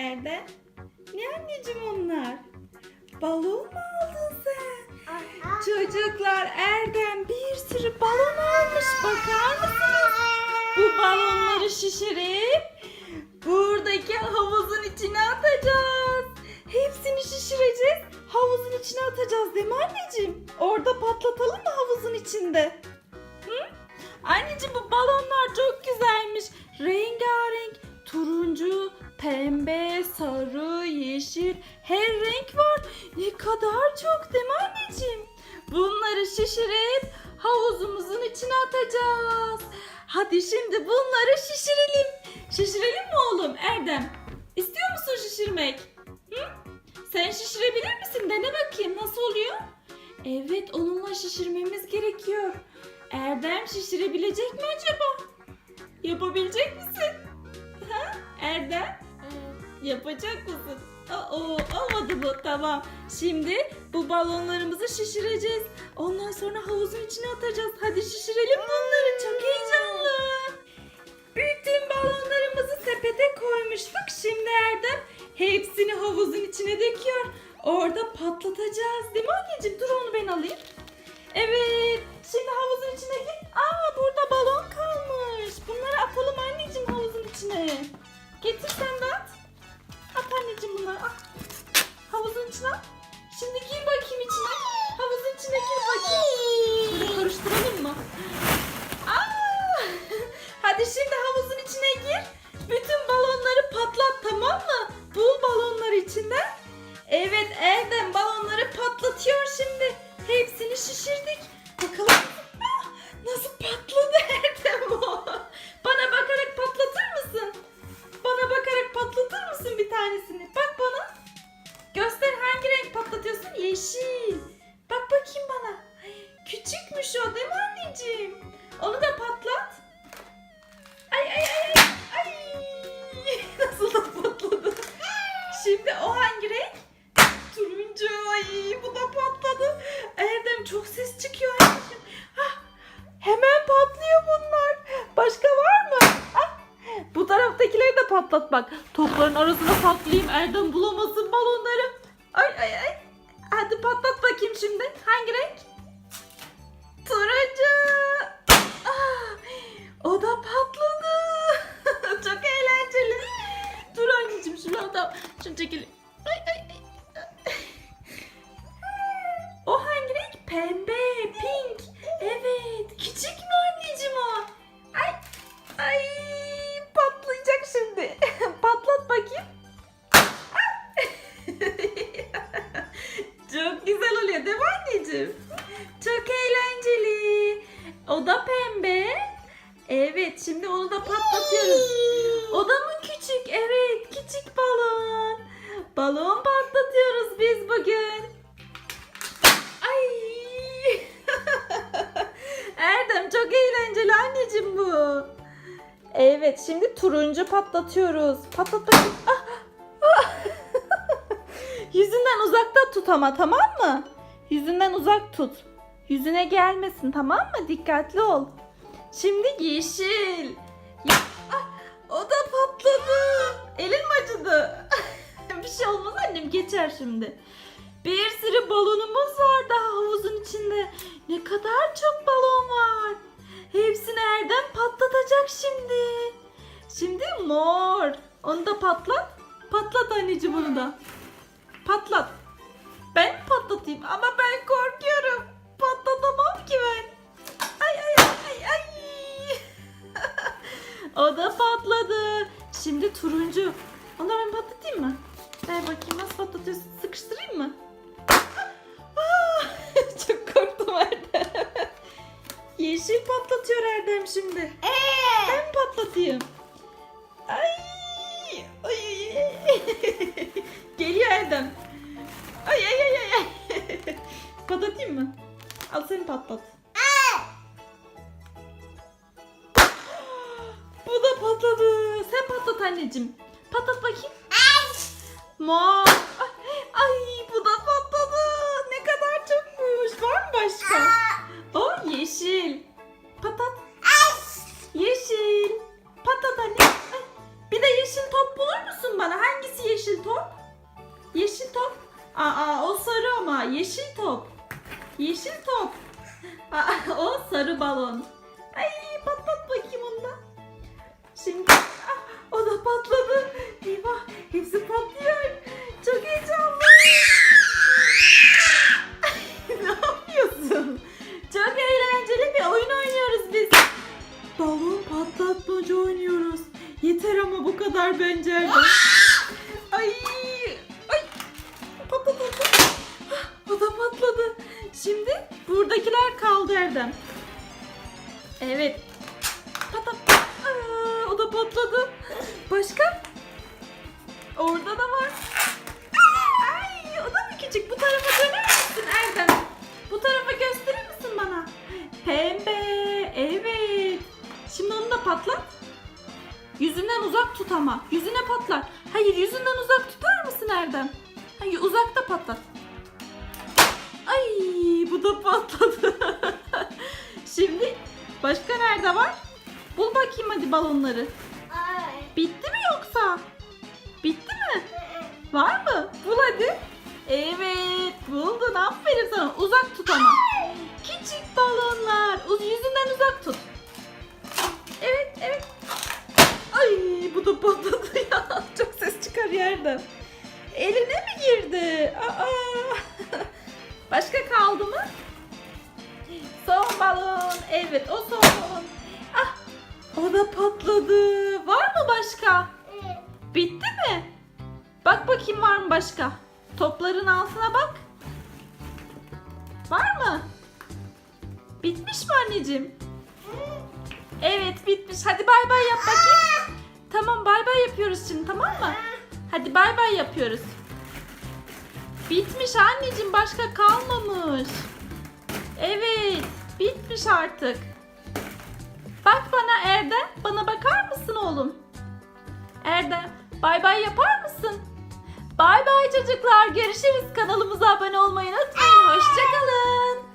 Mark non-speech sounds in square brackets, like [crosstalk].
Erdem? Ne anneciğim onlar? Balon mu aldın sen? Çocuklar Erdem bir sürü balon almış. Bakar mısınız? Bu balonları şişirip buradaki havuzun içine atacağız. Hepsini şişireceğiz. Havuzun içine atacağız değil mi anneciğim? Orada patlatalım mı havuzun içinde? Pembe, sarı, yeşil her renk var. Ne kadar çok değil mi anneciğim? Bunları şişirip havuzumuzun içine atacağız. Hadi şimdi bunları şişirelim. Şişirelim mi oğlum Erdem? İstiyor musun şişirmek? Hı? Sen şişirebilir misin? Dene bakayım nasıl oluyor? Evet onunla şişirmemiz gerekiyor. Erdem şişirebilecek mi acaba? Yapabilecek misin? Ha? Erdem yapacak mısın? Aa, olmadı bu tamam. Şimdi bu balonlarımızı şişireceğiz. Ondan sonra havuzun içine atacağız. Hadi şişirelim bunları. Çok heyecanlı. Bütün balonlarımızı sepete koymuştuk. Şimdi Erdem hepsini havuzun içine döküyor. Orada patlatacağız. Değil mi anneciğim? Böyle karıştıralım mı? Aa! [laughs] Hadi şimdi havuzun içine gir. Bütün balonları patlat tamam mı? Bul balonları içinden. Evet Erdem balonları patlatıyor şimdi. Hepsini şişirdik. Bakalım Ah, nasıl patladı [laughs] patlat bak. Topların arasına patlayayım. Erdem bulamasın balonları. Ay ay ay. Hadi patlat bakayım şimdi. Hangi renk? Turuncu. Ah, o da patladı. [laughs] Çok eğlenceli. Dur anneciğim şunu da şunu çekelim. Balon patlatıyoruz biz bugün. Ay. [laughs] Erdem çok eğlenceli anneciğim bu. Evet şimdi turuncu patlatıyoruz. Patlat bakayım. Ah, ah. [laughs] Yüzünden uzakta tut ama tamam mı? Yüzünden uzak tut. Yüzüne gelmesin tamam mı? Dikkatli ol. Şimdi yeşil. Ye- Ah, o da patladı. Elin acıdı? Bir şey olmaz annem geçer şimdi. Bir sürü balonumuz var daha havuzun içinde. Ne kadar çok balon var. Hepsini Erdem patlatacak şimdi. Şimdi mor. Onu da patlat. Patlat anneciğim onu da. Patlat. Ben patlatayım ama ben korkuyorum. Patlatamam ki ben. Ay ay ay ay. [laughs] o da patladı. Şimdi turuncu. Bakayım nasıl patlatıyorsun? Sıkıştırayım mı? [laughs] Ah, [laughs] Çok korktum Erdem. Yeşil patlatıyor Erdem şimdi. Ben mi patlatayım? Ay. Ay. ay, ay. [laughs] Geliyor Erdem. Ay ay ay. ay. Patlatayım mı? Al seni patlat. [gasps] Bu da patladı. Sen patlat anneciğim. Patlat bakayım. Mor. Ay bu da patladı. Ne kadar çokmuş. Var mı başka? O yeşil. Patat. Yeşil. Patat anne. Bir de yeşil top bulur musun bana? Hangisi yeşil top? Yeşil top. Aa o sarı ama yeşil top. Yeşil top. Aa, o sarı balon. Ay patlat bakayım ondan. Şimdi ah, o da patladı. Eyvah hepsi patlıyor. Çok heyecanlı. [laughs] ne yapıyorsun? Çok eğlenceli bir oyun oynuyoruz biz. Balon patlatmaca oynuyoruz. Yeter ama bu kadar bence. [gasps] Ay, ay. Patladı, [gasps] O da patladı. Şimdi buradakiler kaldı Erdem. Evet. Patlat. Patladı. Başka? Orada da var. Ay, o da mı küçük? Bu tarafa döner misin Erdem? Bu tarafa gösterir misin bana? Pembe. Evet. Şimdi onu da patlat. Yüzünden uzak tut ama. Yüzüne patlar. Hayır yüzünden uzak tutar mısın Erdem? Hayır uzakta patlat. Ay bu da patladı. [laughs] Şimdi başka nerede var? Bul bakayım hadi balonları. Bitti mi yoksa? Bitti mi? Var mı? Bul hadi. Evet buldun aferin sana. Uzak tut ama. Küçük balonlar. Uz yüzünden uzak tut. Evet evet. Ay bu da patladı ya. [laughs] Çok ses çıkar yerden. Eline mi girdi? Aa. Başka kaldı mı? Son balon. Evet o son balon. O da patladı. Var mı başka? Bitti mi? Bak bakayım var mı başka? Topların altına bak. Var mı? Bitmiş mi anneciğim? Evet bitmiş. Hadi bay bay yap bakayım. Tamam bay bay yapıyoruz şimdi tamam mı? Hadi bay bay yapıyoruz. Bitmiş anneciğim başka kalmamış. Evet bitmiş artık. Bak bana Erdem. Bana bakar mısın oğlum? Erdem bay bay yapar mısın? Bay bay çocuklar. Görüşürüz. Kanalımıza abone olmayı unutmayın. Hoşçakalın.